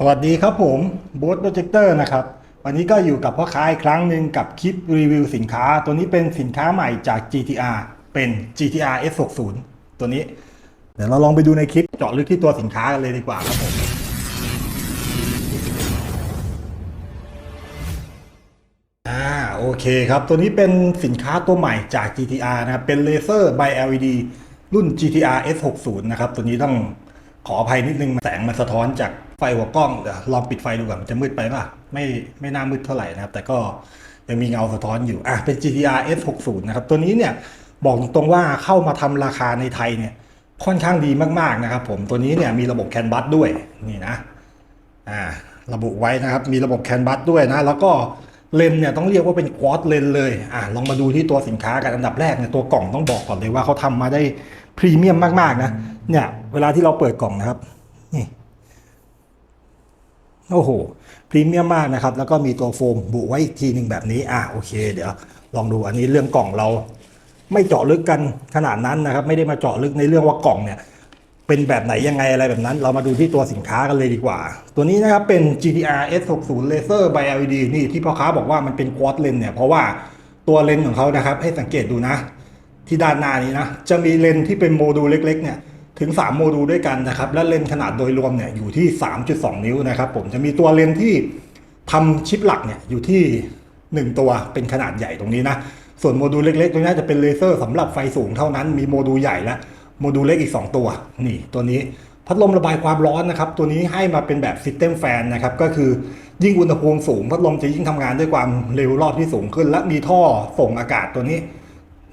สวัสดีครับผมบูธโปรเจคเตอร์นะครับ วันนี้ก็อยู่กับพ่อค้าอีกครั้งหนึ่งกับคลิปรีวิวสินค้า ตัวนี้เป็นสินค้าใหม่จาก GTR เป็น GTR S60 ตัวนี้ เดี๋ยวเราลองไปดูในคลิปเจาะลึกที่ตัวสินค้ากันเลยดีกว่าครับผมอ่าโอเคครับ ตัวนี้เป็นสินค้าตัวใหม่จาก GTR นะครับเป็นเลเซอร์ by LED รุ่น GTR S60 นะครับ ตัวนี้ต้องขออภัยนิดนึงแสงมันสะท้อนจาก ไฟหัวกล้องเดี๋ยวลองปิดไฟดูก่อนมันจะมืดไปป่ะไม่ไม่น่ามืดเท่าไหร่นะครับ แต่ก็ยังมีเงาสะท้อนอยู่อะเป็น GTR S60 นะครับตัวนี้เนี่ยบอกตรงว่าเข้ามาทำราคาในไทยเนี่ยค่อนข้างดีมากๆนะครับผมตัวนี้เนี่ยมีระบบแคนบัสด้วยนี่นะอ่าระบุไว้นะครับมีระบบแคนบัสด้วยนะ แล้วก็เลนเนี่ยต้องเรียกว่าเป็นควอตเลนเลยอ่าลองมาดูที่ตัวสินค้ากันอันดับแรกเนี่ยตัวกล่องต้องบอกก่อนเลยว่าเขาทำมาได้พรีเมียมมากๆนะเนี่ยเวลาที่เราเปิดกล่องนะครับ โอ้โหพรีเมียมมากนะครับ แล้วก็มีตัวโฟมบุไว้อีกทีหนึ่งแบบนี้ อะโอเค เดี๋ยวลองดูอันนี้เรื่องกล่องเรา ไม่เจาะลึกกันขนาดนั้นนะครับ ไม่ได้มาเจาะลึกในเรื่องว่ากล่องเนี่ย เป็นแบบไหนยังไงอะไรแบบนั้น เรามาดูที่ตัวสินค้ากันเลยดีกว่า ตัวนี้นะครับเป็น GTR S60 Laser by LED นี่ที่พ่อค้าบอกว่ามันเป็น quad lens เนี่ยเพราะว่าตัวเลนของเขานะครับ ให้สังเกตดูนะ ที่ด้านหน้านี้นะจะมีเลนที่เป็นโมดูลเล็ก ๆ เนี่ย ถึง 3 โมดูลด้วยกันนะครับ และเลนส์ขนาดโดยรวมเนี่ยอยู่ที่ 3.2 นิ้วนะครับ ผมจะมีตัวเลนส์ที่ทำชิปหลักเนี่ยอยู่ที่ 1 ตัวเป็นขนาดใหญ่ตรงนี้นะ ส่วนโมดูลเล็กๆตรงนี้จะเป็นเลเซอร์สำหรับไฟสูงเท่านั้น มีโมดูลใหญ่และโมดูลเล็กอีก 2 ตัว นี่ตัวนี้พัดลมระบายความร้อนนะครับ ตัวนี้ให้มาเป็นแบบซิสเต็มแฟนนะครับ ก็คือยิ่งอุณหภูมิสูง พัดลมจะยิ่งทำงานด้วยความเร็วรอบที่สูงขึ้น และมีท่อส่งอากาศตัวนี้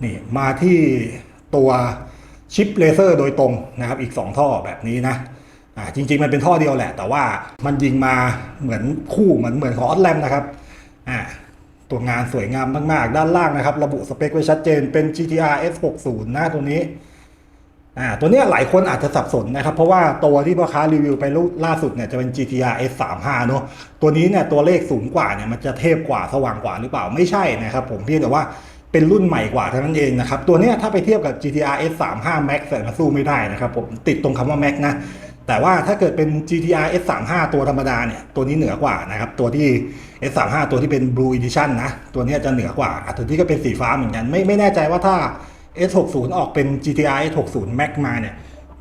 นี่มาที่ตัว ชิปเลเซอร์โดยตรงนะครับอีก 2 ท่อแบบนี้นะอ่าจริง ๆ มันเป็นท่อเดียวแหละ แต่ว่ามันยิงมาเหมือนคู่เหมือนเหมือนของออสแลมนะครับอ่าตัวงานสวยงามมาก ๆ ด้านล่างนะครับ ระบุสเปคไว้ชัดเจนเป็น GTR S60 นะตัวนี้อ่าตัวเนี้ยหลายคนอาจจะสับสนนะครับ เพราะว่าตัวที่พ่อค้ารีวิวไปล่าสุดเนี่ยจะเป็น GTR S35 เนอะตัวนี้เนี่ยตัวเลขสูงกว่าเนี่ยมันจะเทพกว่าสว่างกว่าหรือเปล่าไม่ใช่นะครับ ผมเพียงแต่ว่า เป็นรุ่นใหม่กว่าเท่านั้นเองนะครับ ตัวนี้ถ้าไปเทียบกับ GTR S35 Max แต่มาสู้ไม่ได้นะครับผมติดตรงคำว่า Max นะ แต่ว่าถ้าเกิดเป็น GTR S35 ตัวธรรมดาเนี่ยตัวนี้เหนือกว่านะครับ ตัวที่ S35 ตัวที่เป็น Blue Edition นะ ตัวนี้จะเหนือกว่าอะตัวนี้ก็เป็นสีฟ้าเหมือนกัน ไม่ไม่แน่ใจว่าถ้า S60 ออกเป็น GTR S60 Max มาเนี่ย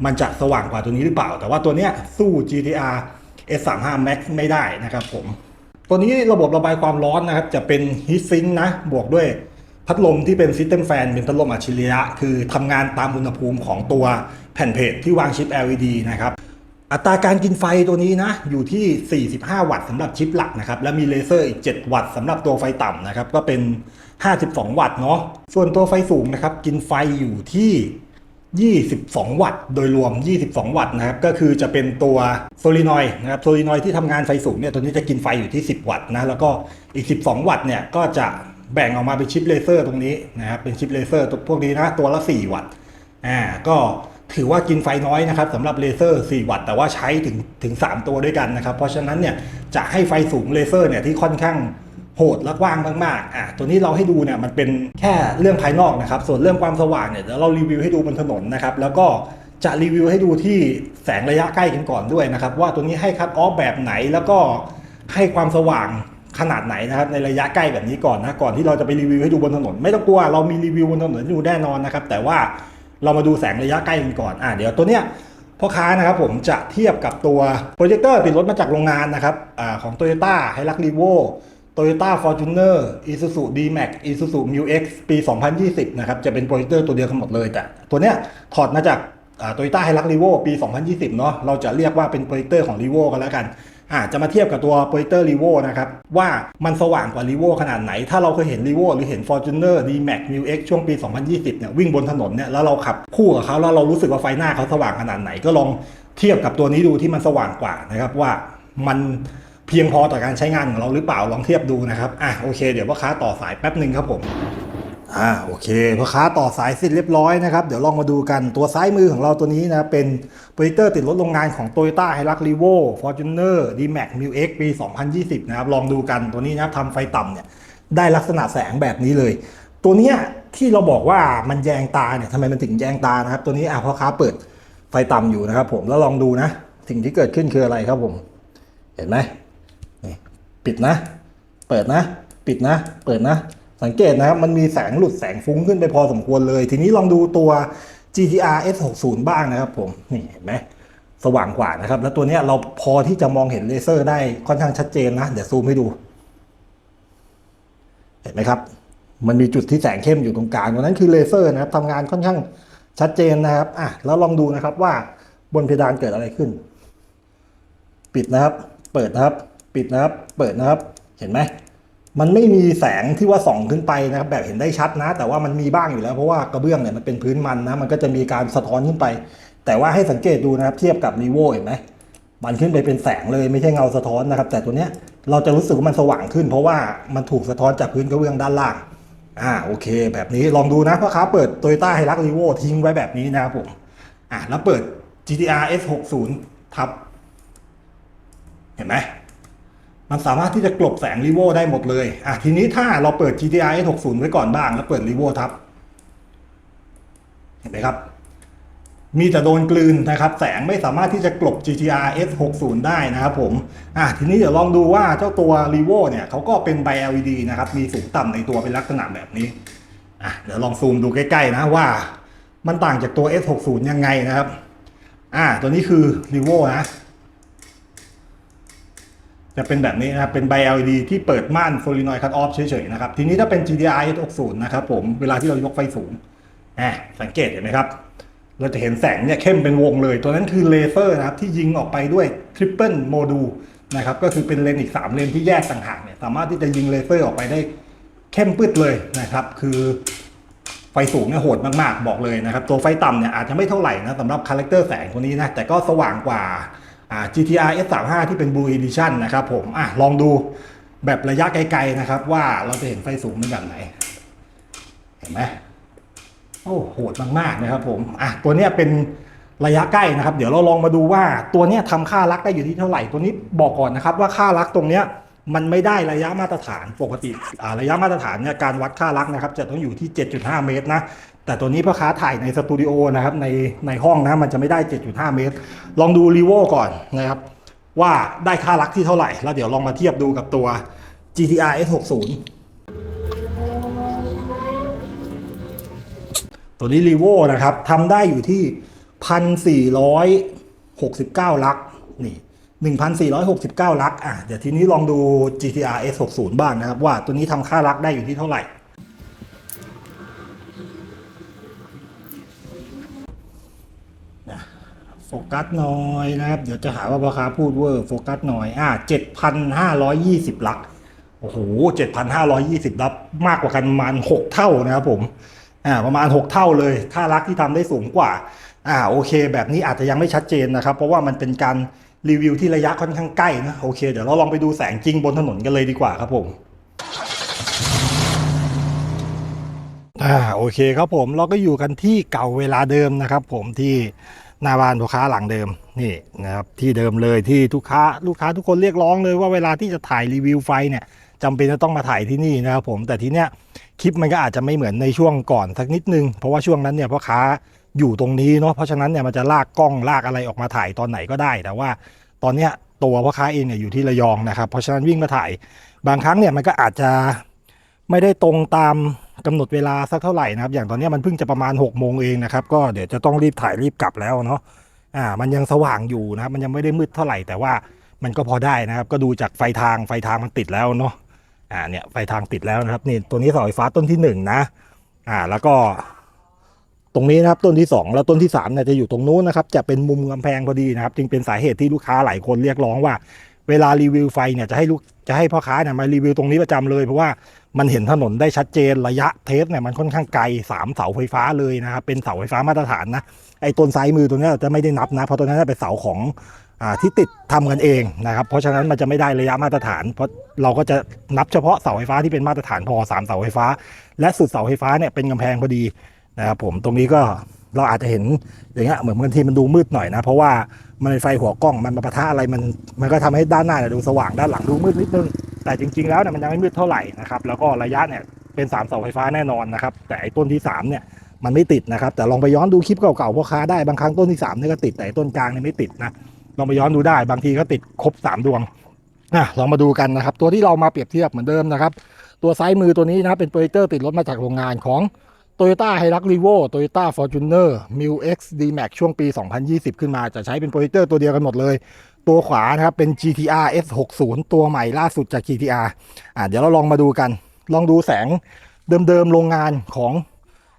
มันจะสว่างกว่าตัวนี้หรือเปล่า แต่ว่าตัวนี้สู้ GTR S35 Max ไม่ได้นะครับผมตัวนี้ระบบระบายความร้อนนะครับจะเป็น Heat Sink นะบวกด้วย พัดลมที่เป็น System Fan เป็นพัดลมอัจฉริยะ คือทำงานตามอุณหภูมิของตัวแผ่นเพจที่วางชิป LED นะครับอัตราการกินไฟตัวนี้นะอยู่ที่ 45 วัตต์สำหรับชิปหลักนะครับและมีเลเซอร์อีก 7 วัตต์สำหรับตัวไฟต่ำนะครับก็เป็น 52 วัตต์เนาะส่วนตัวไฟสูงนะครับกินไฟอยู่ที่ 22 วัตต์ โดยรวม 22 วัตต์นะครับก็คือจะเป็นตัวโซลินอยนะครับโซลินอยที่ทำงานไฟสูงเนี่ยตัวนี้จะกินไฟอยู่ที่ 10 วัตต์นะแล้วก็อีก 12 วัตต์เนี่ยก็จะ แบ่งออกมาเป็นชิปเลเซอร์ตรงนี้นะครับเป็นชิปเลเซอร์ตัวพวกนี้นะตัวละ 4 วัตต์อ่าก็ถือว่ากินไฟน้อยนะครับสำหรับเลเซอร์ 4 วัตต์แต่ว่าใช้ถึงถึง 3 ตัวด้วยกันนะครับ เพราะฉะนั้นเนี่ยจะให้ไฟสูงเลเซอร์เนี่ยที่ค่อนข้างโหดและกว้างมากๆอะตัวนี้เราให้ดูเนี่ยมันเป็นแค่เรื่องภายนอกนะครับ ส่วนเรื่องความสว่างเนี่ยเดี๋ยวเรารีวิวให้ดูบนถนนนะครับ แล้วก็จะรีวิวให้ดูที่แสงระยะใกล้กันก่อนด้วยนะครับ ว่าตัวนี้ให้คัตออฟแบบไหนแล้วก็ให้ความสว่าง ขนาดไหนนะครับในระยะใกล้แบบนี้ก่อนนะก่อนที่เราจะไปรีวิวให้ดูบนถนน ไม่ต้องกลัวเรามีรีวิวบนถนนให้ดูแน่นอนนะครับ แต่ว่าเรามาดูแสงระยะใกล้กันก่อนอะเดี๋ยวตัวเนี้ยพ่อค้านะครับผมจะเทียบกับตัวโปรเจคเตอร์ติดรถมาจากโรงงานนะครับอาของ Toyota h i l u x r e v o Toyota Fortuner Isuzu D-Max Isuzu Mu X ปี 2020 นะครับจะเป็นโปรเจคเตอร์ตัวเดียวกันหมดเลย แต่ตัวเนี้ยถอดมาจากโตโยต้าไฮรักรีโวปี 2020 เนาะเราจะเรียกว่าเป็นโปรเจคเตอร์ของรีโวกันแล้วกัน อ่าจะมาเทียบกับตัวโปรเจคเตอร์รีโวนะครับ ว่ามันสว่างกว่ารีโวขนาดไหน ถ้าเราเคยเห็นรีโวหรือเห็น Fortuner D-Max Mu X ช่วงปี 2020 เนี่ยวิ่งบนถนนเนี่ยแล้วเราขับคู่กับเขาแล้วเรารู้สึกว่าไฟหน้าเขาสว่างขนาดไหน ก็ลองเทียบกับตัวนี้ดูที่มันสว่างกว่านะครับว่ามันเพียงพอต่อการใช้งานของเราหรือเปล่าลองเทียบดูนะครับอะโอเค เดี๋ยวพ่อค้าต่อสายแป๊บหนึ่งครับผม อ่าโอเคพ่อค้าต่อสายเสร็จเรียบร้อยนะครับ เดี๋ยวลองมาดูกันตัวซ้ายมือของเราตัวนี้นะ เป็นโปรเจคเตอร์ติดรถโรงงานของ Toyota h i l u x r e v o Fortuner D-Max Mu X ปี 2020 นะครับ ลองดูกันตัวนี้นะครับทำไฟต่ำเนี่ย ได้ลักษณะแสงแบบนี้เลย ตัวเนี้ยที่เราบอกว่ามันแยงตาเนี่ยทำไมมันถึงแยงตานะครับ ตัวนี้อะพ่อค้าเปิดไฟต่ำอยู่นะครับ ผมแล้วลองดูนะ สิ่งที่เกิดขึ้นคืออะไรครับผมเเห็นไหมนี่ปิดนะ เปิดนะ ปิดนะ เปิดนะ สังเกตนะครับมันมีแสงหลุดแสงฟุ้งขึ้นไปพอสมควรเลย ทีนี้ลองดูตัว GTR S60 บ้างนะครับผม นี่เห็นไหมสว่างกว่านะครับ แล้วตัวนี้เราพอที่จะมองเห็นเลเซอร์ได้ค่อนข้างชัดเจนนะ เดี๋ยวซูมให้ดู เห็นไหมครับ มันมีจุดที่แสงเข้มอยู่ตรงกลางตรงนั้นคือเลเซอร์นะครับทำงานค่อนข้างชัดเจนนะครับอะแล้วลองดูนะครับว่าบนเพดานเกิดอะไรขึ้น ปิดนะครับ เปิดนะครับ ปิดนะครับ เปิดนะครับ เห็นไหม มันไม่มีแสงที่ว่าส่องขึ้นไปนะครับแบบเห็นได้ชัดนะ แต่ว่ามันมีบ้างอยู่แล้วเพราะว่ากระเบื้องเนี่ยมันเป็นพื้นมันนะมันก็จะมีการสะท้อนขึ้นไป แต่ว่าให้สังเกตดูนะครับเทียบกับรีโวเห็นไหมมันขึ้นไปเป็นแสงเลยไม่ใช่เงาสะท้อนนะครับ แต่ตัวเนี้ยเราจะรู้สึกว่ามันสว่างขึ้น เพราะว่ามันถูกสะท้อนจากพื้นกระเบื้องด้านล่างอ่าโอเค แบบนี้ลองดูนะพ่อค้าเปิด Toyota h i l u x r e v o ทิ้งไว้แบบนี้นะครับผมอะแล้วเปิด GTR S60 ทับเห็นไหม มันสามารถที่จะกลบแสงรีโวได้หมดเลยอะทีนี้ถ้าเราเปิด GTR S60 ไว้ก่อนบ้าง แล้วเปิดรีโวทับ เห็นไหมครับ มีแต่โดนกลืนนะครับ แสงไม่สามารถที่จะกลบ GTR S60 ได้นะครับผมอะทีนี้เดี๋ยวลองดูว่าเจ้าตัว r e v o เนี่ยเขาก็เป็นไบ LED นะครับ มีสูงต่ำในตัวเป็นลักษณะแบบนี้อะเดี๋ยวลองซูมดูใกล้ๆนะว่า มันต่างจากตัว S60 ยังไงนะครับ อะตัวนี้คือ r e v o นะ จะเป็นแบบนี้นะครับเป็นไบ LED ที่เปิดม่านโซลินอยคัตออฟเฉยๆนะครับทีนี้ถ้าเป็น GTR S60 นะครับผมเวลาที่เรายกไฟสูงอะสังเกตเห็นไหมครับ เราจะเห็นแสงเนี่ยเข้มเป็นวงเลย ตัวนั้นคือเลเซอร์นะครับที่ยิงออกไปด้วยทริปเปิลโมดูลนะครับก็คือเป็นเลนส์อีก 3 เลนส์ที่แยกต่างหากเนี่ยสามารถที่จะยิงเลเซอร์ออกไปได้เข้มปืดเลยนะครับ คือไฟสูงเนี่ยโหดมากๆ บอกเลยนะครับ ตัวไฟต่ำเนี่ยอาจจะไม่เท่าไหร่นะสำหรับคาแรคเตอร์แสงตัวนี้นะแต่ก็สว่างกว่า GTR S35 ที่เป็น Blue Edition นะครับผมอะลองดูแบบระยะไกลๆนะครับ ว่าเราจะเห็นไฟสูงเป็นแบบไหน เห็นไหมโอ้โหดมากๆนะครับผมอะตัวเนี้ยเป็นระยะใกล้นะครับ เดี๋ยวเราลองมาดูว่าตัวเนี้ยทำค่ารักได้อยู่ที่เท่าไหร่ ตัวนี้บอกก่อนนะครับ ว่าค่ารักตรงเนี้ยมันไม่ได้ระยะมาตรฐานปกติระยะมาตรฐานเนี่ยการวัดค่ารักนะครับ จะต้องอยู่ที่ 7.5 เมตรนะ แต่ตัวนี้พ่อค้าถ่ายในสตูดิโอนะครับในในห้องนะมันจะไม่ได้ 7.5 เมตร ลองดูรีโวก่อนนะครับ ว่าได้ค่ารักที่เท่าไหร่ แล้วเดี๋ยวลองมาเทียบดูกับตัว GTR S60 ตัวนี้รีโวนะครับทำได้อยู่ที่พันสี่ร้อยหกสิบเก้าลักนี่หนึ่งพันสี่ร้อยหกสิบเก้าลักอะเดี๋ยวทีนี้ลองดู GTR S60 บ้างนะครับ ว่าตัวนี้ทำค่าลักได้อยู่ที่เท่าไหร่ โฟกัสหน่อยนะครับ เดี๋ยวจะหาว่าพ่อค้าพูดเวอร์โฟกัสหน่อยอ่าเจ็ดพันห้าร้อยยี่สิบลักโอ้โหเจ็ดพันห้าร้อยยี่สิบลักมากกว่ากันประมาณหกเท่านะครับผมอ่าประมาณ6เท่าเลยค่ารักที่ทำได้สูงกว่าอ่าโอเค แบบนี้อาจจะยังไม่ชัดเจนนะครับ เพราะว่ามันเป็นการรีวิวที่ระยะค่อนข้างใกล้นะโอเคเดี๋ยวเราลองไปดูแสงจริงบนถนนกันเลยดีกว่าครับผมอ่าโอเคครับผมเราก็อยู่กันที่เก่าเวลาเดิมนะครับ ผมที่ หน้าบ้านลูกค้าหลังเดิมนี่นะครับที่เดิมเลยที่ทุกค้าลูกค้าทุกคนเรียกร้องเลยว่าเวลาที่จะถ่ายรีวิวไฟเนี่ยจำเป็นจะต้องมาถ่ายที่นี่นะครับผมแต่ทีเนี้ยคลิปมันก็อาจจะไม่เหมือนในช่วงก่อนสักนิดนึง เพราะว่าช่วงนั้นเนี่ยพ่อค้าอยู่ตรงนี้เนาะเพราะฉะนั้นเนี่ยมันจะลากกล้องลากอะไรออกมาถ่ายตอนไหนก็ได้ แต่ว่าตอนเนี้ยตัวพ่อค้าเองเนี่ยอยู่ที่ระยองนะครับเพราะฉะนั้นวิ่งมาถ่ายบางครั้งเนี่ยมันก็อาจจะไม่ได้ตรงตาม กำหนดเวลาสักเท่าไหร่นะครับ อย่างตอนนี้มันเพิ่งจะประมาณ6กโมงเองนะครับ ก็เดี๋ยวจะต้องรีบถ่ายรีบกลับแล้วเนาะอ่ามันยังสว่างอยู่นะครับ มันยังไม่ได้มืดเท่าไหร่แต่ว่ามันก็พอได้นะครับ ก็ดูจากไฟทางไฟทางมันติดแล้วเนาะอ่าเนี่ยไฟทางติดแล้วนะครับนี่ตัวนี้เสาไฟฟ้าต้นที่หนึ่งนะอ่าแล้วก็ตรงนี้นะครับต้นที่ 2 แล้วต้นที่3เนี่ยจะอยู่ตรงนู้นนะครับ จะเป็นมุมกำแพงพอดีนะครับ จึงเป็นสาเหตุที่ลูกค้าหลายคนเรียกร้องว่า เวลารีวิวไฟเนี่ยจะให้ลูกจะให้พ่อค้าเนี่ยมารีวิวตรงนี้ประจำเลย เพราะว่ามันเห็นถนนได้ชัดเจนระยะเทสเนี่ยมันค่อนข้างไกลสามเสาไฟฟ้าเลยนะครับเป็นเสาไฟฟ้ามาตรฐานนะไอ้ต้นซ้ายมือตัวเนี้ยจะไม่ได้นับนะเพราะตัวนั้นเป็นเสาของอ่าที่ติดทำกันเองนะครับ เพราะฉะนั้นมันจะไม่ได้ระยะมาตรฐาน เพราะเราก็จะนับเฉพาะเสาไฟฟ้าที่เป็นมาตรฐานพอสามเสาไฟฟ้า และสุดเสาไฟฟ้าเนี่ยเป็นกำแพงพอดีนะครับผมตรงนี้ก็ เราอาจจะเห็นอย่างเงี้ยเหมือนบางทีมันดูมืดหน่อยนะ เพราะว่ามันเป็นไฟหัวกล้องมันมาปะทะอะไรมันมันก็ทำให้ด้านหน้าเนี่ยดูสว่างด้านหลังดูมืดนิดนึงแต่จริง ๆ แล้วเนี่ยมันยังไม่มืดเท่าไหร่นะครับแล้วก็ระยะเนี่ยเป็น3เสาไฟฟ้าแน่นอนนะครับแต่ไอ้ต้นที่3เนี่ยมันไม่ติดนะครับ แต่ลองไปย้อนดูคลิปเก่าๆพ่อค้าได้บางครั้งต้นที่3เนี่ยก็ติดแต่ต้นกลางเนี่ยไม่ติดนะลองไปย้อนดูได้ บางทีก็ติดครบ 3 ดวงอะลองมาดูกันนะครับ ตัวที่เรามาเปรียบเทียบเหมือนเดิมนะครับ ตัวซ้ายมือตัวนี้นะเป็นโปรเจคเตอร์ติดรถมาจากโรงงานของ Toyota h i l u x r e v o Toyota Fortuner m i l X D Max ช่วงปี 2020 ขึ้นมาจะใช้เป็นโปรเจคเตอร์ตัวเดียวกันหมดเลย ตัวขวานะครับเป็น GTR S60 ตัวใหม่ล่าสุดจาก GTR อะเดี๋ยวเราลองมาดูกัน ลองดูแสงเดิมๆโรงงานของ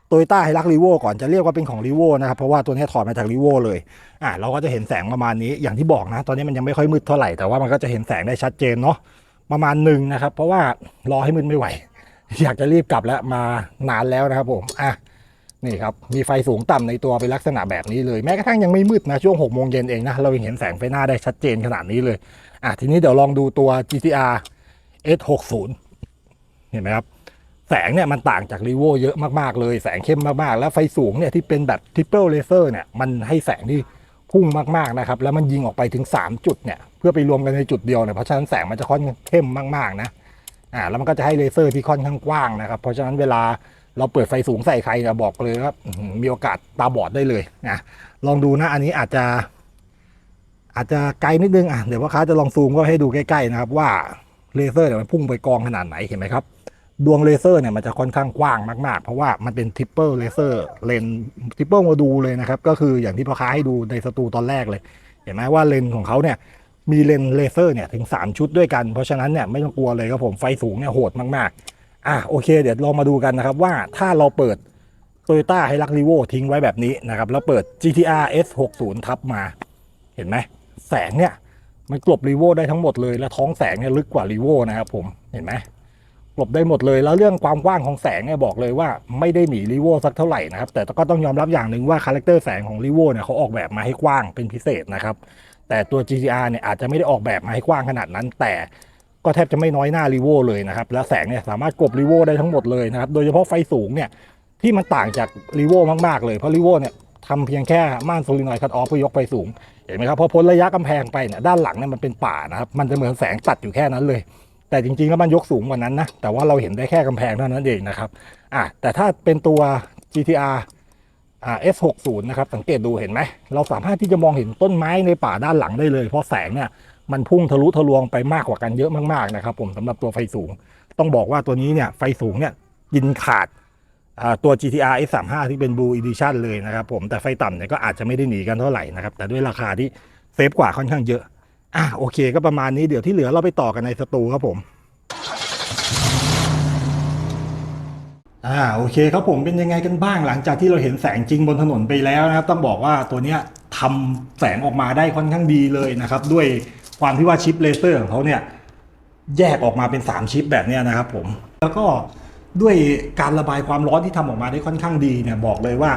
โตโยต้าไฮรักรีโวก่อนจะเรียกว่าเป็นของรีโวนะครับ เพราะว่าตัวนี้ถอดมาจากรีโวเลยอะเราก็จะเห็นแสงประมาณนี้อย่างที่บอกนะ ตอนนี้มันยังไม่ค่อยมืดเท่าไหร่แต่ว่ามันก็จะเห็นแสงได้ชัดเจนเนาะประมาณหนึ่งนะครับ เพราะว่ารอให้มืดไม่ไหว อยากจะรีบกลับแล้วมานานแล้วนะครับผมอะนี่ครับ มีไฟสูงต่ำในตัวเป็นลักษณะแบบนี้เลย แม้กระทั่งยังไม่มืดนะ ช่วง6โมงเย็นเองนะ เรายังเห็นแสงไฟหน้าได้ชัดเจนขนาดนี้เลย อะ ทีนี้เดี๋ยวลองดูตัว GTR S60 เห็นไหมครับ แสงเนี่ยมันต่างจากรีโวเยอะมากๆเลย แสงเข้มมากๆ แล้วไฟสูงเนี่ยที่เป็นแบบทริปเปิลเลเซอร์เนี่ย มันให้แสงที่พุ่งมากๆนะครับ แล้วมันยิงออกไปถึง 3 จุดเนี่ย เพื่อไปรวมกันในจุดเดียวเนี่ย เพราะฉะนั้นแสงมันจะค่อนเข้มมากๆนะ อ่าแล้วมันก็จะให้เลเซอร์ที่ค่อนข้างกว้างนะครับ เพราะฉะนั้นเวลาเราเปิดไฟสูงใส่ใครเนี่ยบอกเลยว่าอื้อหือมีโอกาสตาบอดได้เลยนะลองดูนะอันนี้อาจจะ อาจจะไกลนิดนึงอะเดี๋ยวพ่อค้าจะลองซูมก็ให้ดูใกล้ๆนะครับ ว่าเลเซอร์เนี่ยมันพุ่งไปกองขนาดไหนเห็นไหมครับดวงเลเซอร์เนี่ยมันจะค่อนข้างกว้างมากๆ เพราะว่ามันเป็นทริปเปิลเลเซอร์เลนทริปเปิลโมดูเลยนะครับ ก็คืออย่างที่พ่อค้าให้ดูในสตูตอนแรกเลย เห็นไหมว่าเลนของเขาเนี่ย มีเลนเลเซอร์เนี่ยถึง 3 ชุดด้วยกัน เพราะฉะนั้นเนี่ยไม่ต้องกลัวเลยครับผมไฟสูงเนี่ยโหดมากๆ อะโอเค เดี๋ยวลองมาดูกันนะครับว่าถ้าเราเปิด Toyota h i l u x r e v o ทิ้งไว้แบบนี้นะครับ แล้วเปิด GTR S60 ทับมาเห็นไหมแสงเนี่ยมันกลบรีโวได้ทั้งหมดเลย และท้องแสงเนี่ยลึกกว่ารีโวนะครับผมเห็นไหมกลบได้หมดเลยแล้วเรื่องความกว้างของแสงเนี่ยบอกเลยว่าไม่ได้หนีรีโวสักเท่าไหร่นะครับแต่ก็ต้องยอมรับอย่างหนึ่งว่าคาแรคเตอร์แสงของรีโวเนี่ยเขาออกแบบมาให้กว้างเป็นพิเศษนะครับ แต่ตัว GTR เนี่ยอาจจะไม่ได้ออกแบบมาให้กว้างขนาดนั้น แต่ก็แทบจะไม่น้อยหน้ารีโวเลยนะครับ แล้วแสงเนี่ยสามารถกบรีโวได้ทั้งหมดเลยนะครับ โดยเฉพาะไฟสูงเนี่ยที่มันต่างจากรีโวมากๆเลย เพราะรีโวเนี่ยทำเพียงแค่ม่านโซลินอยคัตออฟเพื่อยกไฟสูง เห็นไหมครับพอพ้นระยะกำแพงไปเนี่ยด้านหลังเนี่ยมันเป็นป่านะครับ มันจะเหมือนแสงตัดอยู่แค่นั้นเลย แต่จริงๆแล้วมันยกสูงกว่านั้นนะ แต่ว่าเราเห็นได้แค่กำแพงเท่านั้นเองนะครับ อะแต่ถ้าเป็นตัว GTR อ่า S60 นะครับ สังเกตดูเห็นไหม เราสามารถที่จะมองเห็นต้นไม้ในป่าด้านหลังได้เลย เพราะแสงเนี่ยมันพุ่งทะลุทะลวงไปมากกว่ากันเยอะมากๆนะครับ ผมสำหรับตัวไฟสูง ต้องบอกว่าตัวนี้เนี่ยไฟสูงเนี่ยกินขาดอ่าตัว GTR S35 ที่เป็น Blue Edition เลยนะครับผมแต่ไฟต่ำเนี่ยก็อาจจะไม่ได้หนีกันเท่าไหร่นะครับ แต่ด้วยราคาที่เซฟกว่าค่อนข้างเยอะ อะโอเค ก็ประมาณนี้เดี๋ยวที่เหลือเราไปต่อกันในสตูครับผม อ่าโอเคครับผมเป็นยังไงกันบ้างหลังจากที่เราเห็นแสงจริงบนถนนไปแล้วนะครับต้องบอกว่าตัวเนี้ยทำแสงออกมาได้ค่อนข้างดีเลยนะครับด้วยความที่ว่าชิปเลเซอร์ของเขาเนี่ยแยกออกมาเป็น 3 ชิปแบบเนี้ยนะครับผมแล้วก็ด้วยการระบายความร้อนที่ทำออกมาได้ค่อนข้างดีเนี่ยบอกเลยว่า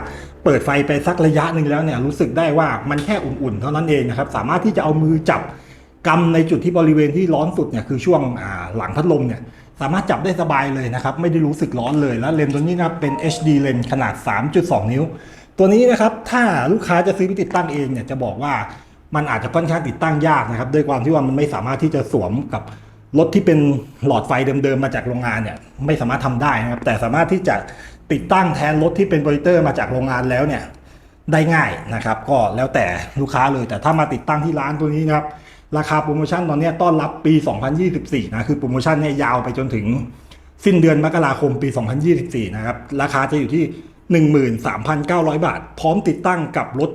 เปิดไฟไปสักระยะหนึ่งแล้วเนี่ยรู้สึกได้ว่ามันแค่อุ่นๆ เท่านั้นเองนะครับสามารถที่จะเอามือจับกำในจุดที่บริเวณที่ร้อนสุดเนี่ยคือช่วงหลังพัดลมเนี่ย สามารถจับได้สบายเลยนะครับ ไม่ได้รู้สึกร้อนเลย แล้วเลนส์ตัวนี้นะครับเป็น HD เลนส์ขนาด 3.2 นิ้ว ตัวนี้นะครับถ้าลูกค้าจะซื้อไปติดตั้งเองเนี่ยจะบอกว่ามันอาจจะค่อนข้างติดตั้งยากนะครับด้วยความที่ว่ามันไม่สามารถที่จะสวมกับรถที่เป็นหลอดไฟเดิมๆมาจากโรงงานเนี่ยไม่สามารถทำได้นะครับ แต่สามารถที่จะติดตั้งแทนรถที่เป็นโปรเจคเตอร์มาจากโรงงานแล้วเนี่ยได้ง่ายนะครับ ก็แล้วแต่ลูกค้าเลยแต่ถ้ามาติดตั้งที่ร้านตัวนี้นะครับ ราคาโปรโมชั่นตอนนี้ต้อนรับปี 2024 นะ คือโปรโมชั่นเนี่ยยาวไปจนถึงสิ้นเดือนมกราคมปี 2024 นะครับ ราคาจะอยู่ที่ 13,900 บาท พร้อมติดตั้งกับรถ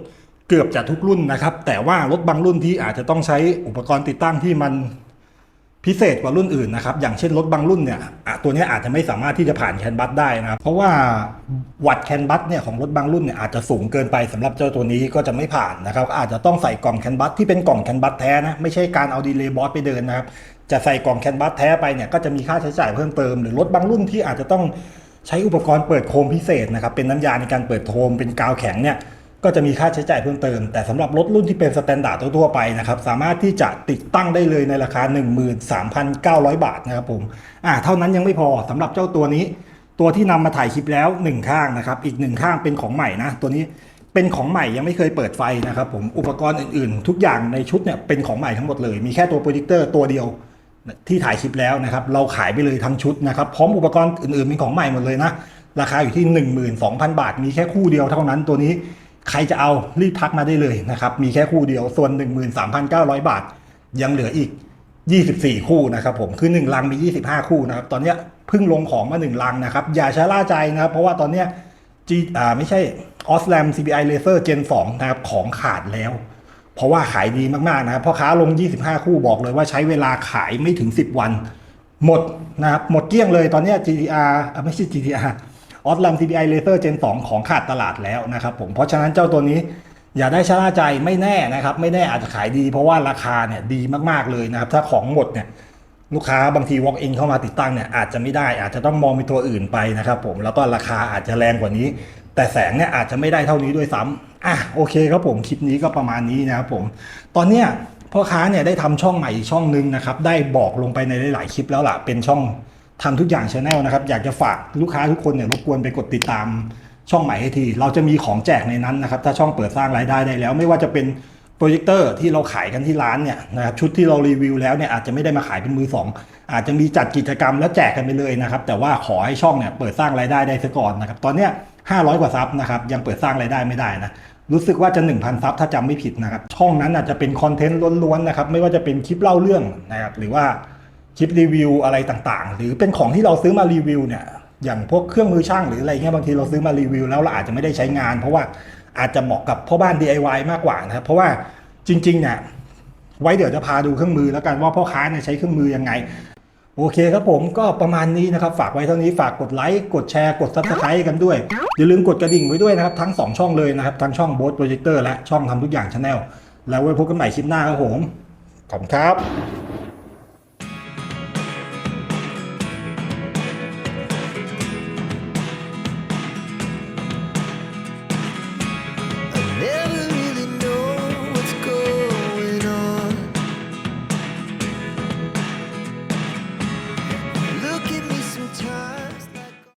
เกือบจะทุกรุ่นนะครับ แต่ว่ารถบางรุ่นที่อาจจะต้องใช้อุปกรณ์ติดตั้งที่มัน พิเศษกว่ารุ่นอื่นนะครับ อย่างเช่นรถบางรุ่นเนี่ยตัวนี้อาจจะไม่สามารถที่จะผ่านแคนบัสได้นะครับ เพราะว่าวัดแคนบัสเนี่ยของรถบางรุ่นเนี่ยอาจจะสูงเกินไปสำหรับเจ้าตัวนี้ก็จะไม่ผ่านนะครับ อาจจะต้องใส่กล่องแคนบัสที่เป็นกล่องแคนบัสแท้นะ ไม่ใช่การเอาดีเลย์บอสไปเดินนะครับ จะใส่กล่องแคนบัสแท้ไปเนี่ยก็จะมีค่าใช้จ่ายเพิ่มเติม หรือรถบางรุ่นที่อาจจะต้องใช้อุปกรณ์เปิดโคมพิเศษนะครับ เป็นน้ำยาในการเปิดโคมเป็นกาวแข็งเนี่ย ก็จะมีค่าใช้จ่ายเพิ่มเติม แต่สำหรับรถรุ่นที่เป็นสแตนดาร์ดทั่วไปนะครับ สามารถที่จะติดตั้งได้เลยในราคา 13,900 บาทนะครับผมอ่าเท่านั้นยังไม่พอสำหรับเจ้าตัวนี้ ตัวที่นำมาถ่ายคลิปแล้ว 1 ข้างนะครับ อีก 1 ข้างเป็นของใหม่นะ ตัวนี้เป็นของใหม่ยังไม่เคยเปิดไฟนะครับผมอุปกรณ์อื่นๆ ทุกอย่างในชุดเนี่ยเป็นของใหม่ทั้งหมดเลย มีแค่ตัวโปรเจคเตอร์ตัวเดียวที่ถ่ายคลิปแล้วนะครับ เราขายไปเลยทั้งชุดนะครับ พร้อมอุปกรณ์อื่นๆเป็นของใหม่หมดเลยนะ ราคาอยู่ที่ 12,000 บาท มีแค่คู่เดียวเท่านั้นตัวนี้ ใครจะเอารีบทักมาได้เลยนะครับ มีแค่คู่เดียว ส่วน 13,900 บาท ยังเหลืออีก 24 คู่นะครับผม คือ 1 ลังมี 25 คู่นะครับ ตอนนี้เพิ่งลงของมา 1 ลังนะครับ อย่าชะล่าใจนะครับ เพราะว่าตอนนี้ย G อ่าไม่ใช่ Osram CBI Laser Gen 2 นะครับ ของขาดแล้ว เพราะว่าขายดีมากๆนะครับพ่อค้าลง 25 คู่บอกเลยว่าใช้เวลาขายไม่ถึง 10 วัน หมดนะครับ หมดเกลี้ยงเลยตอนนี้ GTR ไม่ใช่ GTR Osram CBI Laser Gen 2 ของขาดตลาดแล้วนะครับผมเพราะฉะนั้นเจ้าตัวนี้อย่าได้ชะล่าใจไม่แน่นะครับ ไม่แน่อาจจะขายดี เพราะว่าราคาเนี่ยดีมากๆเลยนะครับ ถ้าของหมดเนี่ยลูกค้าบางที walk in เข้ามาติดตั้งเนี่ยอาจจะไม่ได้อาจจะต้องมองไปตัวอื่นไปนะครับผมแล้วก็ราคาอาจจะแรงกว่านี้ แต่แสงเนี่ยอาจจะไม่ได้เท่านี้ด้วยซ้ำอะโอเคครับผมคลิปนี้ก็ประมาณนี้นะครับผม ตอนเนี้ยพ่อค้าเนี่ยได้ทำช่องใหม่อีกช่องหนึงนะครับได้บอกลงไปในหลายๆคลิปแล้วล่ะเป็นช่อง ทำทุกอย่างชาแนลนะครับ อยากจะฝากลูกค้าทุกคนเนี่ยรบกวนไปกดติดตามช่องใหม่ให้ที เราจะมีของแจกในนั้นนะครับ ถ้าช่องเปิดสร้างรายได้ได้แล้ว ไม่ว่าจะเป็นโปรเจคเตอร์ที่เราขายกันที่ร้านเนี่ยนะครับชุดที่เรารีวิวแล้วเนี่ยอาจจะไม่ได้มาขายเป็นมือสองอาจจะมีจัดกิจกรรมแล้วแจกกันไปเลยนะครับ แต่ว่าขอให้ช่องเนี่ยเปิดสร้างรายได้ได้ซะก่อนนะครับ ตอนเนี้ย500 กว่าซับนะครับยังเปิดสร้างรายได้ไม่ได้นะรู้สึกว่าจะ 1,000 ซับถ้าจำไม่ผิดนะครับช่องนั้นอาจจะเป็นคอนเทนต์ล้วนๆนะครับไม่ว่าจะเป็นคลิปเล่าเรื่องนะครับหรือว่า คลิปรีวิวอะไรต่างๆ หรือเป็นของที่เราซื้อมารีวิวเนี่ยอย่างพวกเครื่องมือช่างหรืออะไรเงี้ยบางทีเราซื้อมารีวิวแล้วเราอาจจะไม่ได้ใช้งาน เพราะว่าอาจจะเหมาะกับพ่อบ้าน DIY มากกว่านะครับ เพราะว่าจริงๆเนี่ยไว้เดี๋ยวจะพาดูเครื่องมือแล้วกันว่าพ่อค้าเนี่ยใช้เครื่องมือยังไง โอเคครับผมก็ประมาณนี้นะครับ ฝากไว้เท่านี้ฝากกดไลค์กดแชร์กด subscribe กันด้วย อย่าลืมกดกระดิ่งไว้ด้วยนะครับ ทั้ง 2 ช่องเลยนะครับทั้งช่องโบสโปรเจคเตอร์และช่องทำทุกอย่างชาแนลแล้วไว้พบกันใหม่คลิปหน้าครับผมขอบคุณครับ